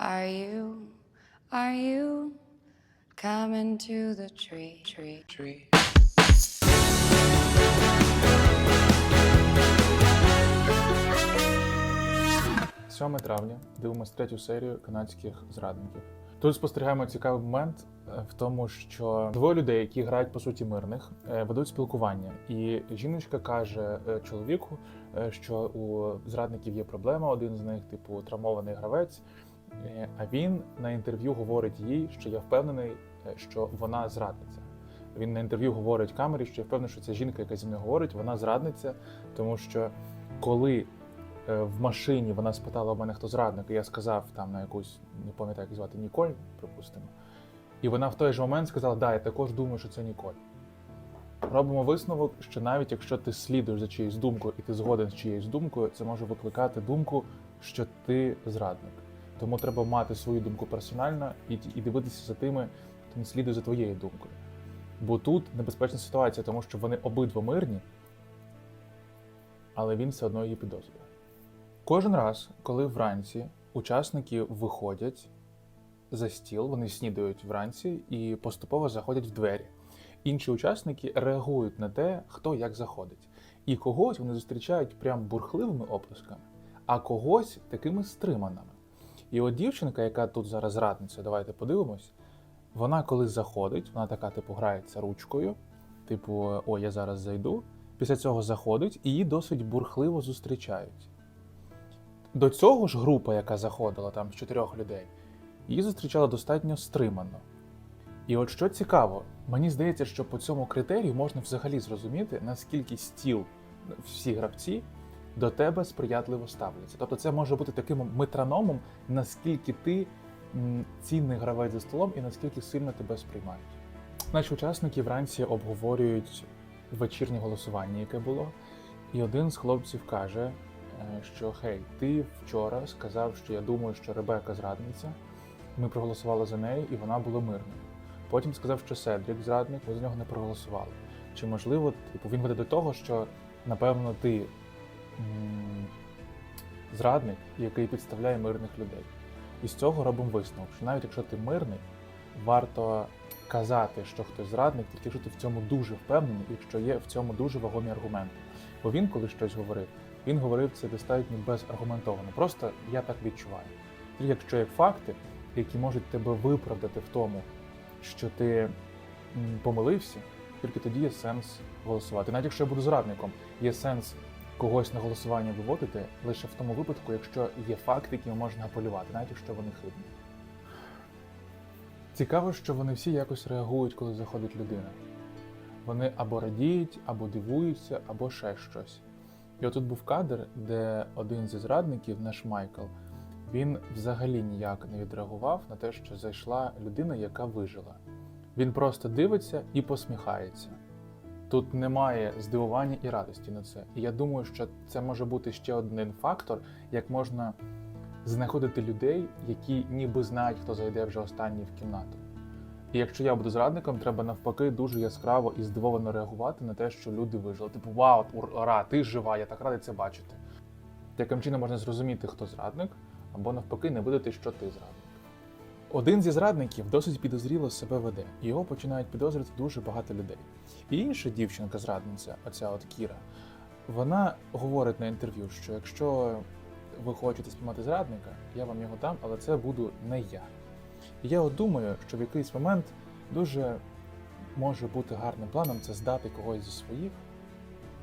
Are you, are you coming to the tree, tree, tree? 7 травня дивимося третю серію канадських зрадників. Тут спостерігаємо цікавий момент е, в тому, що двоє людей, які грають по суті мирних, е, ведуть спілкування, і жіночка каже е, чоловіку, що у зрадників є проблема. Один з них, типу, травмований гравець. Е, А він на інтерв'ю говорить їй, що я впевнений, е, що вона зрадниця. Він на інтерв'ю говорить камері, що я впевнений, що ця жінка, яка зі мною говорить, вона зрадниця, тому що коли е, в машині вона спитала у мене, хто зрадник, і я сказав там на якусь, не пам'ятаю, як звати Ніколь, припустимо. І вона в той же момент сказала: Да, я також думаю, що це Ніколь. Робимо висновок, що навіть якщо ти слідуєш за чиєюсь думкою і ти згоден з чиєюсь думкою, це може викликати думку, що ти зрадник. Тому треба мати свою думку персонально і, і дивитися за тими, хто не слідує за твоєю думкою. Бо тут небезпечна ситуація, тому що вони обидва мирні, але він все одно її підозрює. Кожен раз, коли вранці учасники виходять за стіл, вони снідають вранці і поступово заходять в двері. Інші учасники реагують на те, хто як заходить. І когось вони зустрічають прям бурхливими оплесками, а когось такими стриманими. І от дівчинка, яка тут зараз радниця, давайте подивимось, вона коли заходить, вона така, типу, грається ручкою, типу, о, я зараз зайду. Після цього заходить і її досить бурхливо зустрічають. До цього ж група, яка заходила там з чотирьох людей, її зустрічала достатньо стримано. І от що цікаво, мені здається, що по цьому критерію можна взагалі зрозуміти, наскільки стіл всі гравці до тебе сприятливо ставляться. Тобто це може бути таким метрономом, наскільки ти цінний гравець за столом і наскільки сильно тебе сприймають. Наші учасники вранці обговорюють вечірнє голосування, яке було, і один з хлопців каже, е, що хей, ти вчора сказав, що я думаю, що Ребека зрадниця. Ми проголосували за неї, і вона була мирною. Потім сказав, що Седрік зрадник, ми за нього не проголосували. Чи можливо, типу, він веде до того, що напевно ти зрадник, який підставляє мирних людей. І з цього робимо висновок, що навіть якщо ти мирний, варто казати, що хтось зрадник, тільки якщо ти в цьому дуже впевнений, і якщо є в цьому дуже вагомі аргументи. Бо він, коли щось говорив, він говорив це достатньо безаргументовано. Просто я так відчуваю. Тільки якщо є факти, які можуть тебе виправдати в тому, що ти помилився, тільки тоді є сенс голосувати. Навіть якщо я буду зрадником, є сенс когось на голосування виводити лише в тому випадку, якщо є факти, які можна апелювати, навіть якщо вони хибні. Цікаво, що вони всі якось реагують, коли заходить людина. Вони або радіють, або дивуються, або ще щось. І отут був кадр, де один зі зрадників, наш Майкл, він взагалі ніяк не відреагував на те, що зайшла людина, яка вижила. Він просто дивиться і посміхається. Тут немає здивування і радості на це. І я думаю, що це може бути ще один фактор, як можна знаходити людей, які ніби знають, хто зайде вже останній в кімнату. І якщо я буду зрадником, треба навпаки дуже яскраво і здивовано реагувати на те, що люди вижили. Типу, вау, ура, ти жива, я так радий це бачити. Таким чином можна зрозуміти, хто зрадник, або навпаки, не видати, що ти зрадник. Один зі зрадників досить підозріло себе веде, його починають підозрювати дуже багато людей. І інша дівчинка-зрадниця, оця от Кіра, вона говорить на інтерв'ю, що якщо ви хочете спіймати зрадника, я вам його дам, але це буду не я. І я от думаю, що в якийсь момент дуже може бути гарним планом це здати когось зі своїх,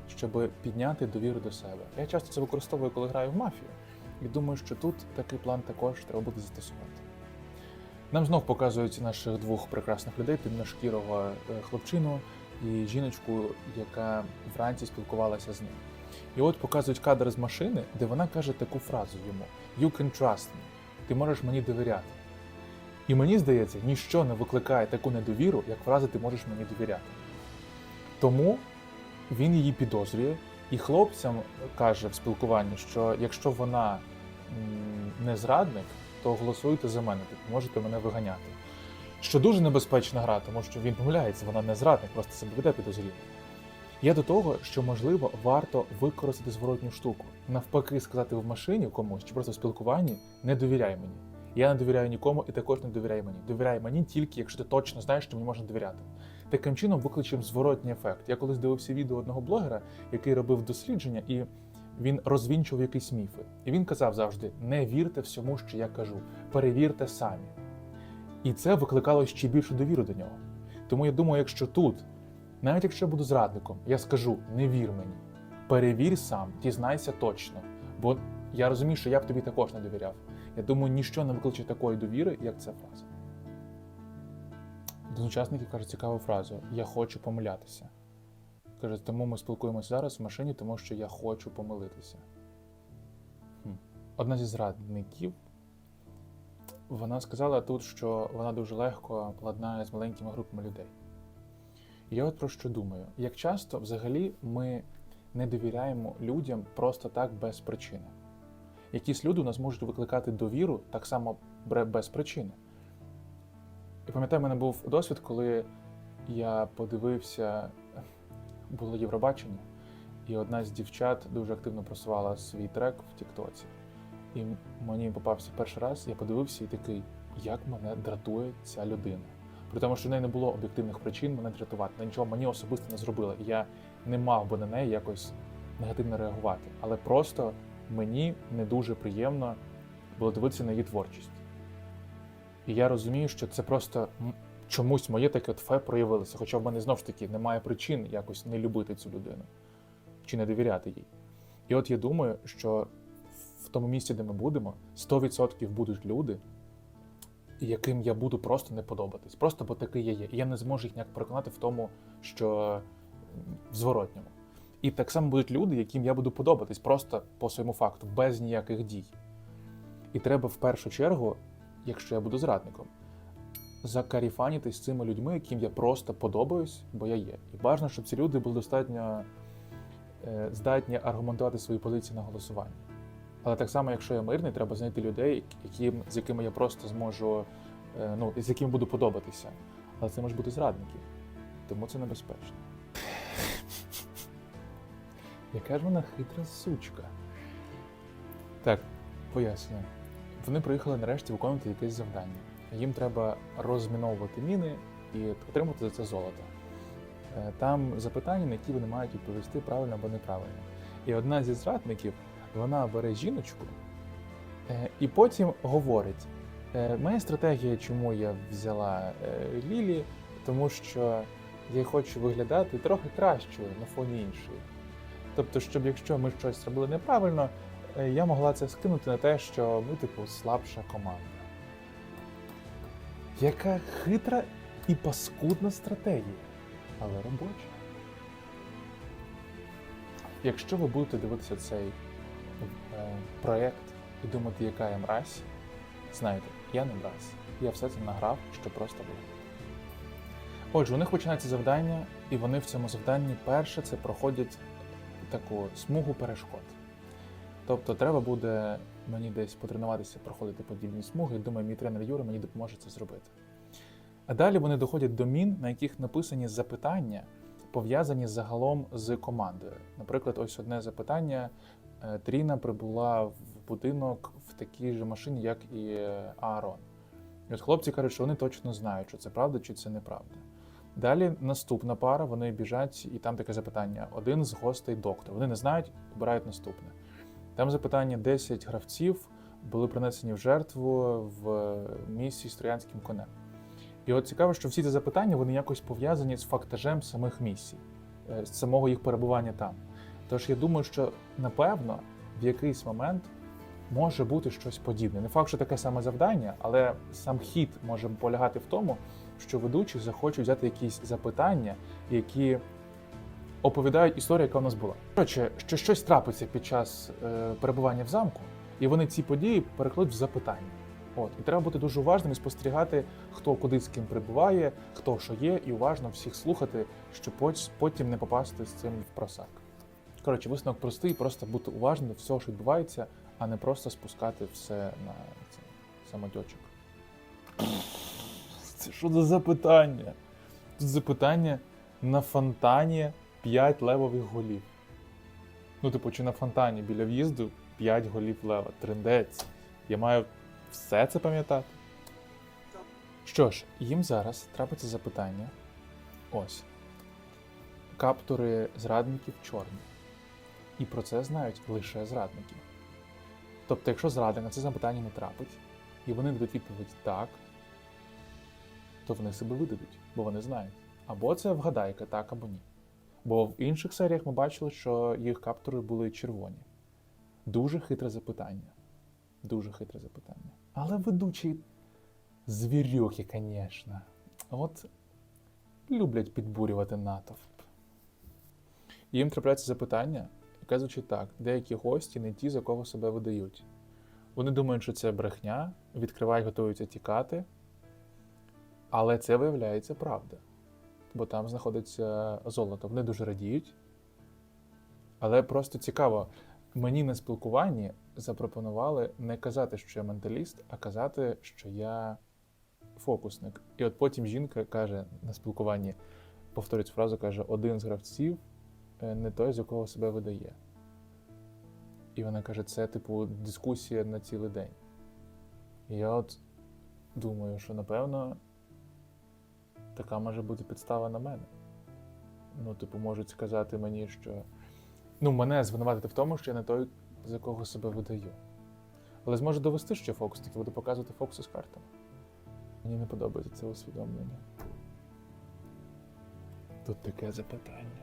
щоб підняти довіру до себе. Я часто це використовую, коли граю в мафію, і думаю, що тут такий план також треба буде застосувати. Нам знов показують наших двох прекрасних людей: темношкірого е, хлопчину і жіночку, яка вранці спілкувалася з ним. І от показують кадр з машини, де вона каже таку фразу йому: You can trust me. Ти можеш мені довіряти. І мені здається, ніщо не викликає таку недовіру, як фраза ти можеш мені довіряти. Тому він її підозрює, і хлопцям каже в спілкуванні, що якщо вона не зрадник, то голосуйте за мене, типу, можете мене виганяти. Що дуже небезпечна гра, тому що він помиляється, вона не зрадник, просто себе веде підозріло. Я до того, що можливо варто використати зворотню штуку, навпаки, сказати в машині комусь чи просто в спілкуванні не довіряй мені. Я не довіряю нікому і також не довіряй мені. Довіряй мені тільки, якщо ти точно знаєш, що мені можна довіряти. Таким чином викличемо зворотній ефект. Я колись дивився відео одного блогера, який робив дослідження, і він розвінчував якісь міфи. І він казав завжди: не вірте всьому, що я кажу, перевірте самі. І це викликало ще більшу довіру до нього. Тому я думаю, якщо тут, навіть якщо я буду зрадником, я скажу: не вір мені, перевір сам, дізнайся точно. Бо я розумію, що я б тобі також не довіряв. Я думаю, ніщо не викличе такої довіри, як ця фраза. З учасників каже цікаву фразу: Я хочу помилятися. Каже, тому ми спілкуємося зараз в машині, тому що я хочу помилитися. Хм. Одна зі зрадників вона сказала тут, що вона дуже легко ладнає з маленькими групами людей. І я от про що думаю: як часто взагалі ми не довіряємо людям просто так без причини? Якісь люди у нас можуть викликати довіру так само без причини. І пам'ятаю, в мене був досвід, коли я подивився, було Євробачення, і одна з дівчат дуже активно просувала свій трек в Тіктоці. І мені попався перший раз, я подивився і такий, як мене дратує ця людина. При тому, що в неї не було об'єктивних причин мене дратувати. Нічого мені особисто не зробила. І я не мав би на неї якось негативно реагувати. Але просто мені не дуже приємно було дивитися на її творчість. І я розумію, що це просто чомусь моє таке от фе проявилося. Хоча в мене знову ж таки немає причин якось не любити цю людину чи не довіряти їй. І от я думаю, що в тому місці, де ми будемо, 100% будуть люди, яким я буду просто не подобатись. Просто бо такий я є. І я не зможу їх ніяк переконати в тому, що в зворотньому. І так само будуть люди, яким я буду подобатись, просто по своєму факту, без ніяких дій. І треба в першу чергу, якщо я буду зрадником, закаріфанітись з цими людьми, яким я просто подобаюсь, бо я є. І бажано, щоб ці люди були достатньо е, здатні аргументувати свої позиції на голосуванні. Але так само, якщо я мирний, треба знайти людей, які, з якими я просто зможу, е, ну, з якими буду подобатися. Але це можуть бути зрадники. Тому це небезпечно. Яка ж вона хитра сучка. Так, пояснюю. Вони приїхали нарешті виконувати якесь завдання. Їм треба розміновувати міни і отримати за це золото. Е, Там запитання, на які вони мають відповісти правильно або неправильно. І одна зі зрадників вона бере жіночку е, і потім говорить: е, моя стратегія, чому я взяла Лілі, тому що я хочу виглядати трохи кращою на фоні іншої. Тобто, щоб якщо ми щось зробили неправильно, я могла це скинути на те, що ми, типу, слабша команда. Яка хитра і паскудна стратегія, але робоча. Якщо ви будете дивитися цей е, проєкт і думати, яка я мразь, знайте, я не мразь. Я все це награв, що просто було. Отже, у них починається завдання, і вони в цьому завданні перше це проходять таку смугу перешкод. Тобто треба буде мені десь потренуватися проходити подібні смуги. Думаю, мій тренер Юра мені допоможе це зробити. А далі вони доходять до мін, на яких написані запитання, пов'язані загалом з командою. Наприклад, ось одне запитання: Е, Тріна прибула в будинок в такій же машині, як і е, Аарон. І от хлопці кажуть, що вони точно знають, чи це правда, чи це неправда. Далі наступна пара, вони біжать, і там таке запитання: один з гостей доктор. Вони не знають, обирають наступне. Там запитання: 10 гравців були принесені в жертву в місії з троянським конем. І от цікаво, що всі ці запитання вони якось пов'язані з фактажем самих місій, е, з самого їх перебування там. Тож я думаю, що напевно в якийсь момент може бути щось подібне. Не факт, що таке саме завдання, але сам хід може полягати в тому, що ведучі захочуть взяти якісь запитання, які оповідають історію, яка у нас була. Коротше, що щось трапиться під час е, перебування в замку, і вони ці події перекладуть в запитання. От і треба бути дуже уважним і спостерігати, хто куди з ким прибуває, хто що є, і уважно всіх слухати, щоб потім не попасти з цим в просак. Коротше, висновок простий, просто бути уважним до всього, що відбувається, а не просто спускати все на це, самотьочок. Це що за запитання? Тут запитання на фонтані 5 левових голів. Ну, типу, чи на фонтані біля в'їзду 5 голів лева. Трендець. Я маю все це пам'ятати. Що ж, їм зараз трапиться запитання. Ось. Каптури зрадників чорні. І про це знають лише зрадники. Тобто, якщо зрадник на це запитання не трапить, і вони дадуть відповідь так, то вони себе видадуть, бо вони знають. Або це вгадайка, так або ні. Бо в інших серіях ми бачили, що їх каптури були червоні. Дуже хитре запитання. Дуже хитре запитання. Але ведучий звірюхи, звісно. От люблять підбурювати натовп. Їм трапляється запитання, звучить так: деякі гості не ті, за кого себе видають. Вони думають, що це брехня, відкривають, готуються тікати. Але це виявляється правда. Бо там знаходиться золото. Вони дуже радіють. Але просто цікаво, мені на спілкуванні запропонували не казати, що я менталіст, а казати, що я фокусник. І от потім жінка каже на спілкуванні, повторює цю фразу, каже: один з гравців е, не той, з якого себе видає. І вона каже, це, типу, дискусія на цілий день. І я от думаю, що напевно така може бути підстава на мене. Ну, типу, можуть сказати мені, що. Ну, мене звинуватити в тому, що я не той, за кого себе видаю. Але зможу довести, що фокусник і буду показувати фокуси з картами. Мені не подобається це усвідомлення. Тут таке запитання.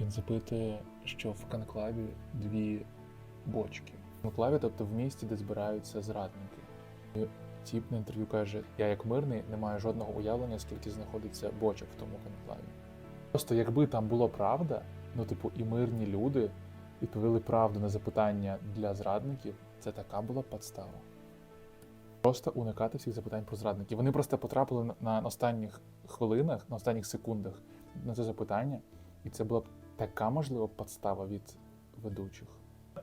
Він запитує, що в конклаві дві бочки. В конклаві, тобто в місті, де збираються зрадники. Тіп на інтерв'ю каже: Я як мирний не маю жодного уявлення, скільки знаходиться бочок в тому конклаві. Просто якби там було правда, ну, типу, і мирні люди відповіли правду на запитання для зрадників, це така була подстава. Просто уникати всіх запитань про зрадників. Вони просто потрапили на останніх хвилинах, на останніх секундах на це запитання, і це була б така можлива подстава від ведучих.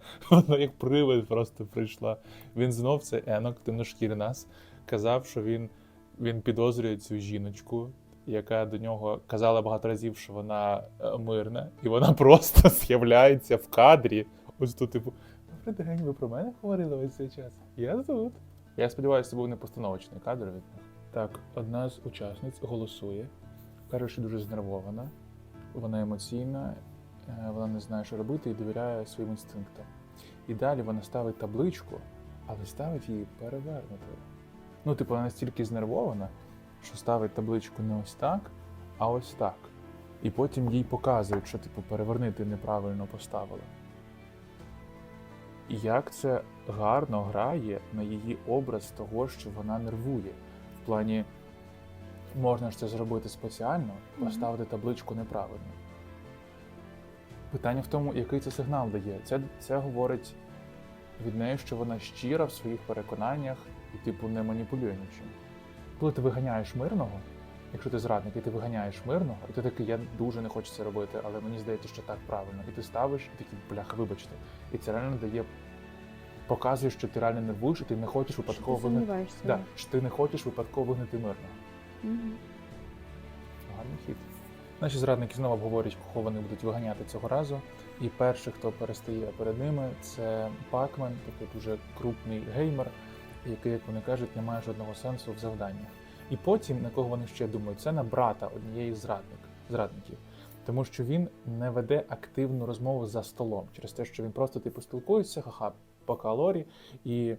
Вона як привид просто прийшла. Він знов це Енок, темношкір нас, казав, що він, він підозрює цю жіночку, яка до нього казала багато разів, що вона е, мирна, і вона просто з'являється в кадрі. Ось тут, типу, добрий день, ви про мене говорили весь цей час. Я тут. Я сподіваюся, це був не постановочний кадр від них. Так, одна з учасниць голосує, каже, що дуже знервована, вона емоційна, вона не знає, що робити і довіряє своїм інстинктам. І далі вона ставить табличку, але ставить її перевернутою. Ну, типу, вона настільки знервована, що ставить табличку не ось так, а ось так. І потім їй показують, що типу переверни ти неправильно поставила. І як це гарно грає на її образ того, що вона нервує. В плані можна ж це зробити спеціально, поставити табличку неправильно. Питання в тому, який це сигнал дає. Це, це говорить від неї, що вона щира в своїх переконаннях і, типу, не маніпулює нічим. Коли ти виганяєш мирного, якщо ти зрадник, і ти виганяєш мирного, і ти такий, я дуже не хочу це робити, але мені здається, що так правильно. І ти ставиш і такий, бляха, вибачте. І це реально дає, показує, що ти реально нервуєш, і ти не хочеш випадково Що ти вигнати. Да, що ти не хочеш випадково вигнати мирного. Мгм. Гарний хід. Наші зрадники знову обговорюють, кого вони будуть виганяти цього разу. І перший, хто перестає перед ними, це Пакмен, такий дуже крупний геймер, який, як вони кажуть, не має жодного сенсу в завданнях. І потім, на кого вони ще думають, це на брата однієї зрадник, зрадників. Тому що він не веде активну розмову за столом через те, що він просто типу спілкується, ха-ха, пока лорі, і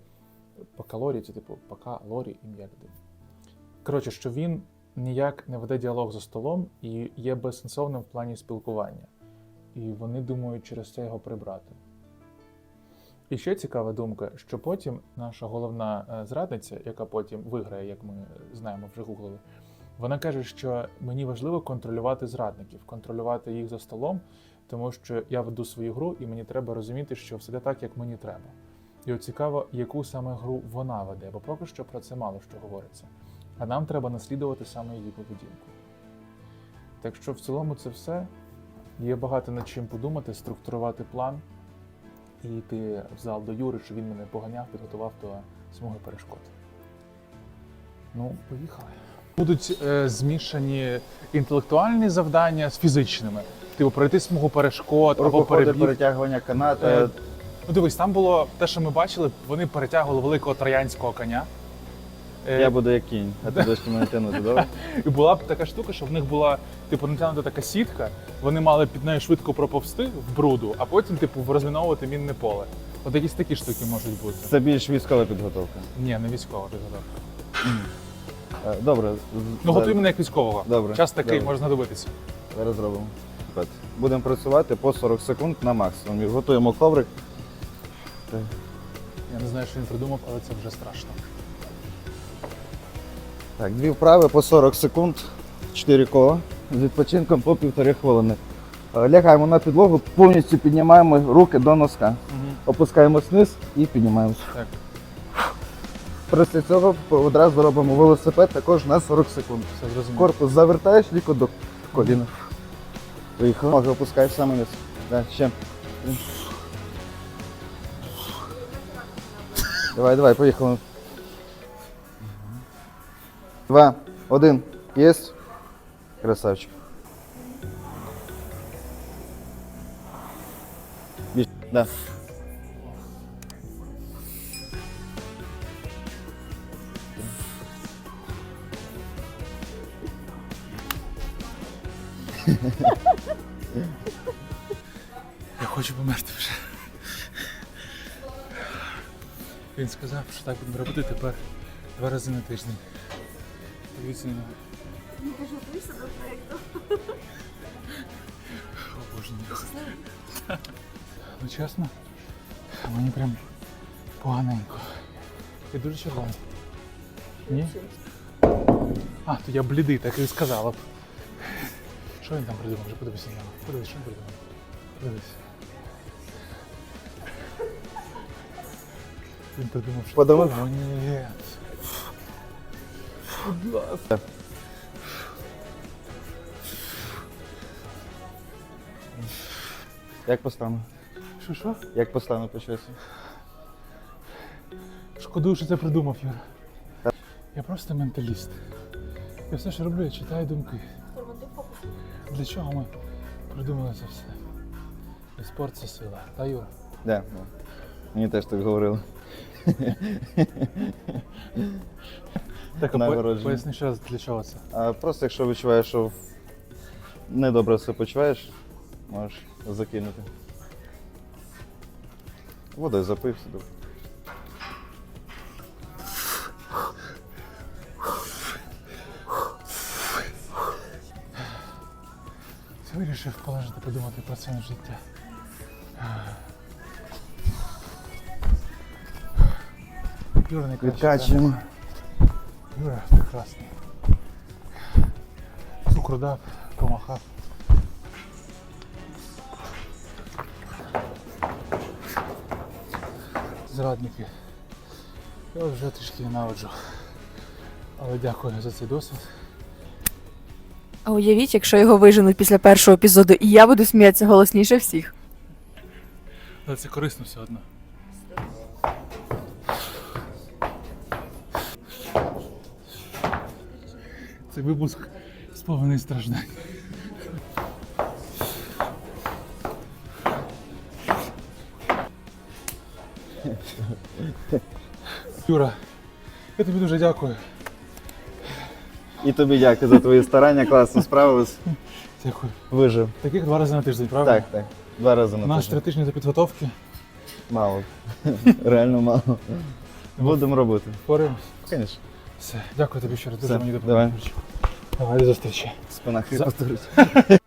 пока лорі це типу пока лорі ім'я. Коротше, що він ніяк не веде діалог за столом і є безсенсовним в плані спілкування. І вони думають через це його прибрати. І ще цікава думка, що потім наша головна е, зрадниця, яка потім виграє, як ми знаємо, вже гуглили, вона каже, що мені важливо контролювати зрадників, контролювати їх за столом, тому що я веду свою гру, і мені треба розуміти, що все так, як мені треба. І от цікаво, яку саме гру вона веде, бо поки що про це мало що говориться. А нам треба наслідувати саме її поведінку. Так що в цілому це все. Є багато над чим подумати, структурувати план і йти в зал до Юри, щоб він мене поганяв, підготував до смуги перешкод. Ну, поїхали. Будуть е, змішані інтелектуальні завдання з фізичними. Типу пройти смугу перешкод або перебіг. перетягування каната, Е, Ну дивись, там було те, що ми бачили, вони перетягували великого троянського коня. Е, Я буду як кінь, а ти будеш мене тягнути, добре? І була б така штука, що в них була типу натягнута така сітка, вони мали під нею швидко проповсти в бруду, а потім, типу, розміновувати мінне поле. От якісь такі штуки можуть бути. Це більш військова підготовка. Ні, не військова підготовка. Е, Добре. Ну готуй мене як військового. Добре. Час такий Добре. може знадобитися. Зараз зробимо. Так. Будемо працювати по 40 секунд на максимум. І Готуємо коврик. Я не знаю, що він придумав, але це вже страшно. Так, дві вправи по 40 секунд, 4 кола з відпочинком по півтори хвилини. Е, Лягаємо на підлогу, повністю піднімаємо руки до носка. Угу. Опускаємось вниз і піднімаємося. Так. Після цього одразу робимо велосипед також на 40 секунд. Все зрозуміло. Корпус завертаєш, ліко до коліна. Поїхав. Ноги опускаєш саме вниз. Да, ще. Давай, давай, поїхали. Два, один. Єсть. Красавчик. Да. Я хочу померти вже. Він сказав, що так будемо робити тепер два рази на тиждень. Дивіться на нього. Не кажу, готуйся до проєкту. О, боже мій. Ну чесно, мені прям поганенько. Я дуже червоний. Ні? А, то я блідий, так і сказала б. Що він там придумав? Вже подивися на нього. Подивись, що він придумав. Подивись. Він придумав, що... Подумав? О, ні. Будь ласка. Як постану? Що, що? Як постану почувся? Шкодую, що це придумав, Юра. Я просто менталіст. Я все, що роблю, я читаю думки. Для чого ми придумали це все? І спорт це сила. Та Юра? Да, да. Мені теж так говорили. Так, а по- поясни ще раз, для чого це. А просто якщо відчуваєш, що недобре себе почуваєш, можеш закинути. Водою запив сюди. Вирішив полежати, подумати про це життя. Відкачуємо. Юра прекрасний. Цукру дав, помахав. Зрадники. Я вже трішки ненавиджу. Але дякую за цей досвід. А уявіть, якщо його виженуть після першого епізоду, і я буду сміятися голосніше всіх. Але це корисно все одно. Це випуск сповнений страждань. Юра, я тобі дуже дякую. І тобі дякую за твої старання, класно справились. Дякую. Вижив. Таких два рази на тиждень, правда? Так, так. Два рази У на нас три тижні до підготовки. Мало. Реально мало. Будемо робити. Впораємось. Звісно. Все, дякую тобі ще раз. Дуже Все, мені допомогли. Давай до зустрічі. Спина За-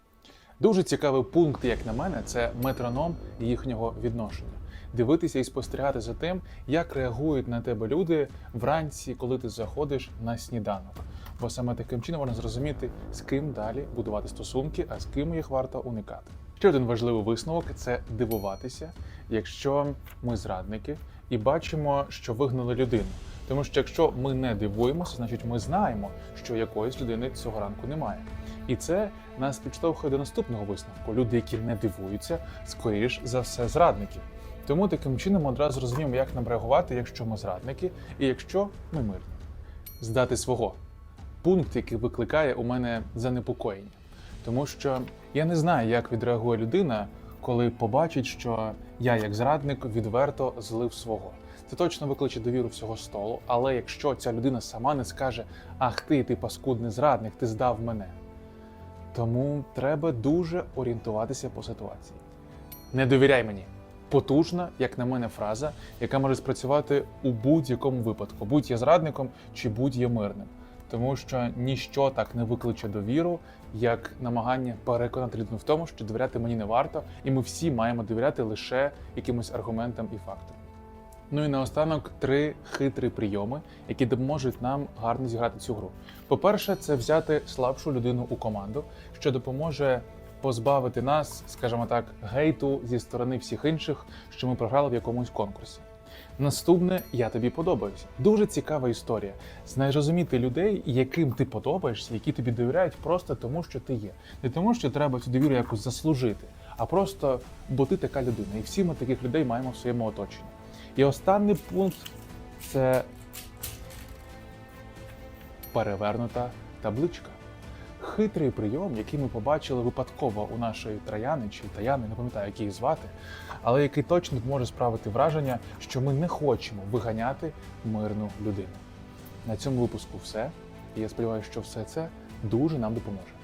Дуже цікавий пункт, як на мене, це метроном їхнього відношення. Дивитися і спостерігати за тим, як реагують на тебе люди вранці, коли ти заходиш на сніданок. Бо саме таким чином можна зрозуміти, з ким далі будувати стосунки, а з ким їх варто уникати. Ще один важливий висновок це дивуватися, якщо ми зрадники і бачимо, що вигнали людину. Тому що якщо ми не дивуємося, значить ми знаємо, що якоїсь людини цього ранку немає. І це нас підштовхує до наступного висновку. Люди, які не дивуються, скоріш за все зрадники. Тому таким чином ми одразу розуміємо, як нам реагувати, якщо ми зрадники, і якщо ми мирні. Здати свого пункт, який викликає у мене занепокоєння. Тому що я не знаю, як відреагує людина, коли побачить, що я, як зрадник, відверто злив свого. Це точно викличе довіру всього столу, але якщо ця людина сама не скаже Ах ти, ти паскудний зрадник, ти здав мене. Тому треба дуже орієнтуватися по ситуації. Не довіряй мені. Потужна, як на мене, фраза, яка може спрацювати у будь-якому випадку, будь я зрадником чи будь я мирним. Тому що ніщо так не викличе довіру, як намагання переконати людину в тому, що довіряти мені не варто, і ми всі маємо довіряти лише якимось аргументам і фактам. Ну і наостанок три хитрі прийоми, які допоможуть нам гарно зіграти цю гру. По-перше, це взяти слабшу людину у команду, що допоможе позбавити нас, скажімо так, гейту зі сторони всіх інших, що ми програли в якомусь конкурсі. Наступне я тобі подобаюся. Дуже цікава історія. Знаєш розуміти людей, яким ти подобаєшся, які тобі довіряють просто тому, що ти є. Не тому, що треба цю довіру якось заслужити, а просто бо ти така людина. І всі ми таких людей маємо в своєму оточенні. І останній пункт це перевернута табличка. Хитрий прийом, який ми побачили випадково у нашої трояни чи таяни, не пам'ятаю, як її звати, але який точно може справити враження, що ми не хочемо виганяти мирну людину. На цьому випуску все. І я сподіваюся, що все це дуже нам допоможе.